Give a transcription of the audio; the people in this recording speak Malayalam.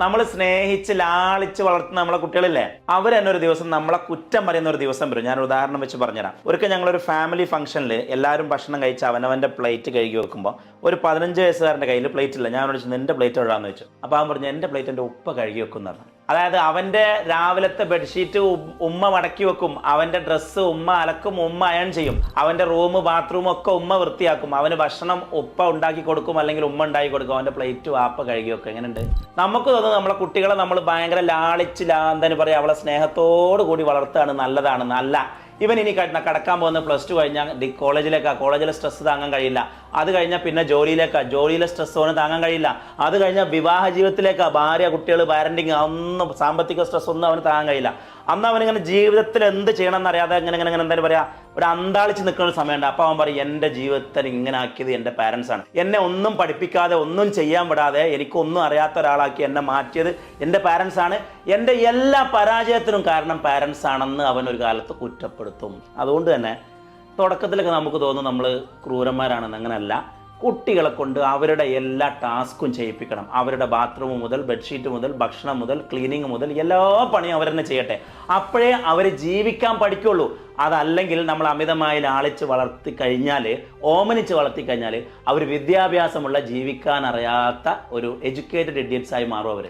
നമ്മൾ സ്നേഹിച്ച് ലാളിച്ച് വളർത്തുന്ന നമ്മളെ കുട്ടികളില്ലേ അവർ തന്നെ ഒരു ദിവസം നമ്മളെ കുറ്റം പറയുന്ന ഒരു ദിവസം വരും. ഞാൻ ഉദാഹരണം വെച്ച് പറഞ്ഞുതരാം. ഒരിക്കൽ ഞങ്ങളൊരു ഫാമിലി ഫംഗ്ഷനിൽ എല്ലാവരും ഭക്ഷണം കഴിച്ച് അവനവന്റെ പ്ലേറ്റ് കഴുകി വെക്കുമ്പോൾ ഒരു പതിനഞ്ച് വയസ്സുകാരന്റെ കയ്യിൽ പ്ലേറ്റ് ഇല്ല. ഞാൻ വിളിച്ചു നിന്റെ പ്ലേറ്റ് എവിടാന്ന് വെച്ചു അപ്പോൾ അവൻ പറഞ്ഞു എന്റെ പ്ലേറ്റ് എന്റെ ഉപ്പ കഴുകി വെക്കും പറഞ്ഞു. അതായത് അവന്റെ രാവിലത്തെ ബെഡ്ഷീറ്റ് ഉമ്മ മടക്കി വെക്കും. അവന്റെ ഡ്രസ്സ് ഉമ്മ അലക്കും ഉമ്മ അയൺ ചെയ്യും. അവന്റെ റൂം ബാത്റൂം ഒക്കെ ഉമ്മ വൃത്തിയാക്കും. അവന് ഭക്ഷണം ഉപ്പ ഉണ്ടാക്കി കൊടുക്കും അല്ലെങ്കിൽ ഉമ്മ ഉണ്ടാക്കി കൊടുക്കും. അവന്റെ പ്ലേറ്റ് വാപ്പ കഴുകി വെക്കും. എങ്ങനെയുണ്ട്? നമുക്ക് തോന്നുന്നു നമ്മളെ കുട്ടികളെ നമ്മൾ ഭയങ്കര ലാളിച്ച് ലാന്തന് പറയും അവളെ സ്നേഹത്തോടു കൂടി വളർത്തുകയാണ് നല്ലതാണ്. നല്ല ഇവൻ ഇനി കട- കടക്കാൻ പോകുന്ന പ്ലസ് ടു കഴിഞ്ഞാൽ കോളേജിലേക്കാണ് കോളേജിലെ സ്ട്രെസ് താങ്ങാൻ കഴിയില്ല. അത് കഴിഞ്ഞാൽ പിന്നെ ജോലിയിലേക്കാണ് ജോലിയിലെ സ്ട്രെസ് അവന് താങ്ങാൻ കഴിയില്ല. അത് കഴിഞ്ഞാൽ വിവാഹ ജീവിതത്തിലേക്കാണ് ഭാര്യ കുട്ടികൾ പാരന്റിങ് ഒന്നും സാമ്പത്തിക സ്ട്രെസ് ഒന്നും അവന് താങ്ങാൻ കഴിയില്ല. അന്ന് അവനിങ്ങനെ ജീവിതത്തിൽ എന്ത് ചെയ്യണം എന്നറിയാതെ ഇങ്ങനെ ഇങ്ങനെ ഇങ്ങനെ എന്തായാലും പറയാ ഒരു അന്താളിച്ച് നിൽക്കുന്ന ഒരു സമയമുണ്ട്. അപ്പോൾ അവൻ പറയും എന്റെ ജീവിതത്തിൽ ഇങ്ങനെ ആക്കിയത് എന്റെ പാരൻസ് ആണ്. എന്നെ ഒന്നും പഠിപ്പിക്കാതെ ഒന്നും ചെയ്യാൻ വിടാതെ എനിക്കൊന്നും അറിയാത്ത ഒരാളാക്കി എന്നെ മാറ്റിയത് എന്റെ പാരൻസ് ആണ്. എന്റെ എല്ലാ പരാജയത്തിനും കാരണം പാരൻസ് ആണെന്ന് അവൻ ഒരു കാലത്ത് കുറ്റപ്പെടുത്തും. അതുകൊണ്ട് തന്നെ തുടക്കത്തിലൊക്കെ നമുക്ക് തോന്നും നമ്മൾ ക്രൂരന്മാരാണെന്ന് അങ്ങനെയല്ല. കുട്ടികളെ കൊണ്ട് അവരുടെ എല്ലാ ടാസ്കും ചെയ്യിപ്പിക്കണം. അവരുടെ ബാത്റൂം മുതൽ ബെഡ്ഷീറ്റ് മുതൽ ഭക്ഷണം മുതൽ ക്ലീനിങ് മുതൽ എല്ലാ പണിയും അവർ തന്നെ ചെയ്യട്ടെ. അപ്പോഴേ അവർ ജീവിക്കാൻ പഠിക്കുള്ളൂ. അതല്ലെങ്കിൽ നമ്മൾ അമിതമായി ലാളിച്ച് വളർത്തി കഴിഞ്ഞാൽ ഓമനിച്ച് വളർത്തി കഴിഞ്ഞാൽ അവർ വിദ്യാഭ്യാസമുള്ള ജീവിക്കാൻ അറിയാത്ത ഒരു എഡ്യൂക്കേറ്റഡ് ഇഡിയറ്റ്സ് ആയി മാറും അവർ